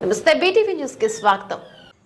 నమస్తే బీటీవీ న్యూస్కి స్వాగతం.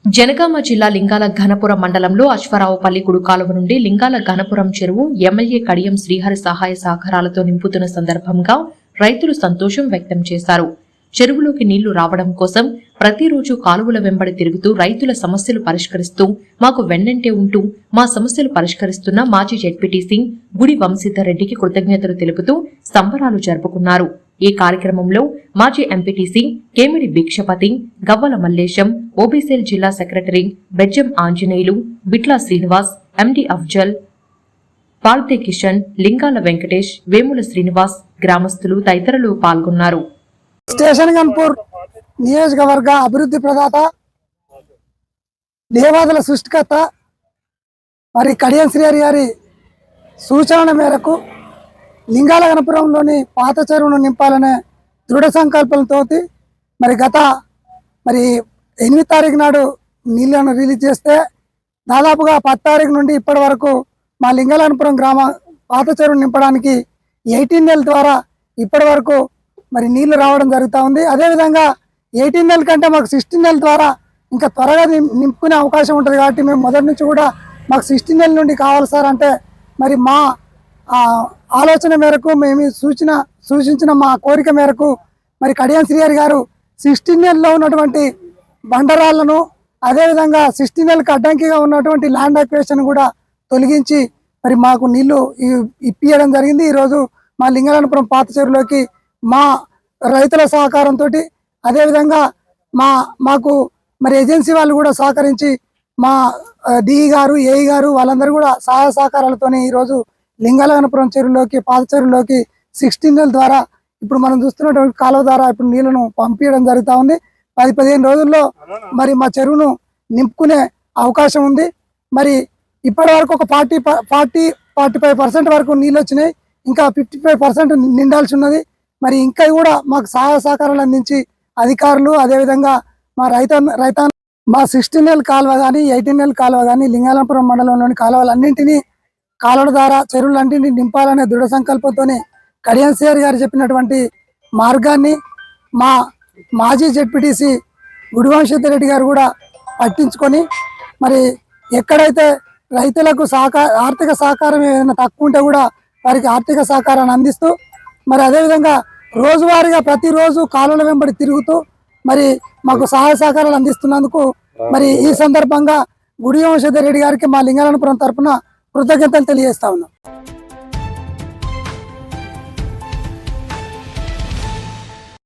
జనగామ జిల్లా లింగాల ఘనపురం మండలంలో అశ్వరావుపల్లి కుడు కాలువ నుండి లింగాల ఘనపురం చెరువు ఎమ్మెల్యే కడియం శ్రీహరి సహాయ సహకారాలతో నింపుతున్న సందర్భంగా రైతులు సంతోషం వ్యక్తం చేశారు. చెరువులోకి నీళ్ళు రావడం కోసం ప్రతిరోజు కాలువల వెంబడి తిరుగుతూ రైతుల సమస్యలు పరిష్కరిస్తూ మాకు వెన్నంటే ఉంటూ మా సమస్యలు పరిష్కరిస్తున్న మాజీ జెడ్పీటీసీ గుడి వంశీధర్ రెడ్డికి కృతజ్ఞతలు తెలుపుతూ సంబరాలు జరుపుకున్నారు. ఈ కార్యక్రమంలో మాజీ ఎంపీటీసీ కేమిడి భిక్షపతి గవ్వల మల్లేశం ఓబీసీఎల్ జిల్లా సెక్రటరీ బెజ్జం ఆంజనేయులు బిట్లా శ్రీనివాస్ ఎండి అఫ్జల్ పాల్తే కిషన్ లింగాల వెంకటేష్ వేముల శ్రీనివాస్ గ్రామస్తులు తదితరులు పాల్గొన్నారు. స్టేషన్ గన్పూర్ నియోజకవర్గ అభివృద్ధి ప్రదాత దేవాదుల సృష్టికర్త మరి కడియం శ్రీహరి గారి సూచనల మేరకు లింగాల గణపురంలోని పాత చెరువును నింపాలనే దృఢ సంకల్పంతో మరి గత మరి ఎనిమిది తారీఖు నాడు నీళ్ళను రిలీజ్ చేస్తే దాదాపుగా పది తారీఖు నుండి ఇప్పటి వరకు మా లింగాలనపురం గ్రామ పాత చెరువును నింపడానికి ఎయిటీన్ నెల ద్వారా ఇప్పటి వరకు మరి నీళ్ళు రావడం జరుగుతూ ఉంది. అదేవిధంగా ఎయిటీన్ నెల కంటే మాకు సిక్స్టీన్ నెల ద్వారా ఇంకా త్వరగా నింపుకునే అవకాశం ఉంటుంది కాబట్టి మేము మొదటి నుంచి కూడా మాకు సిక్స్టీన్ నెల నుండి కావాలి సార్ అంటే మరి మా ఆలోచన మేరకు మేము సూచన సూచించిన మా కోరిక మేరకు మరి కడియం శ్రీహరి గారు సిక్స్టీన్ నెలలో ఉన్నటువంటి బండరాళ్ళను అదేవిధంగా సిక్స్టీన్ నెలకు అడ్డంకిగా ఉన్నటువంటి ల్యాండ్ అక్వేషన్ కూడా తొలగించి మరి మాకు నీళ్ళు ఇ- ఇప్పియడం జరిగింది. ఈరోజు మా లింగరానపురం పాత చెరువులోకి మా రైతుల సహకారంతో అదేవిధంగా మా మాకు మరి ఏజెన్సీ వాళ్ళు కూడా సహకరించి మా డిఈ గారు ఏఈ గారు వాళ్ళందరూ కూడా సహాయ సహకారాలతోనే ఈరోజు లింగాలగనపురం చెరువులోకి పాత చెరువులోకి సిక్స్టీన్ ద్వారా ఇప్పుడు మనం చూస్తున్నటువంటి కాలువ ద్వారా ఇప్పుడు నీళ్ళను పంపించడం జరుగుతూ ఉంది. పది పదిహేను రోజుల్లో మరి మా చెరువును నింపుకునే అవకాశం ఉంది. మరి ఇప్పటి వరకు ఒక forty forty forty five percent వరకు నీళ్ళు వచ్చినాయి. ఇంకా ఫిఫ్టీ ఫైవ్ పర్సెంట్ నిండాల్సి ఉన్నది. మరి ఇంకా కూడా మాకు సహాయ సహకారాలు అందించి అధికారులు అదేవిధంగా మా రైత రైతాన్ మా సిక్స్టీన్ ఎల్ కాలువ కానీ ఎయిటీన్ ఎల్ కాలువ కానీ లింగాలపురం మండలంలోని కాలువలన్నింటినీ కాలువల ద్వారా చెరువులన్నింటినీ నింపాలనే దృఢ సంకల్పంతోనే కడియం సిఆర్ గారు చెప్పినటువంటి మార్గాన్ని మా మాజీ జెడ్పీటీసీ గుడివంశిత్ రెడ్డి గారు కూడా పట్టించుకొని మరి ఎక్కడైతే రైతులకు సహకార ఆర్థిక సహకారం ఏదైనా తక్కువ ఉంటే కూడా వారికి ఆర్థిక సహకారాన్ని అందిస్తూ మరి అదేవిధంగా రోజువారీగా ప్రతిరోజు కాలువల వెంబడి తిరుగుతూ మరి మాకు సహాయ సహకారాలు అందిస్తున్నందుకు మరి ఈ సందర్భంగా గుడి వంశధర్ రెడ్డి గారికి మా లింగాలనపురం తరఫున కృతజ్ఞతలు తెలియజేస్తా ఉన్నాం.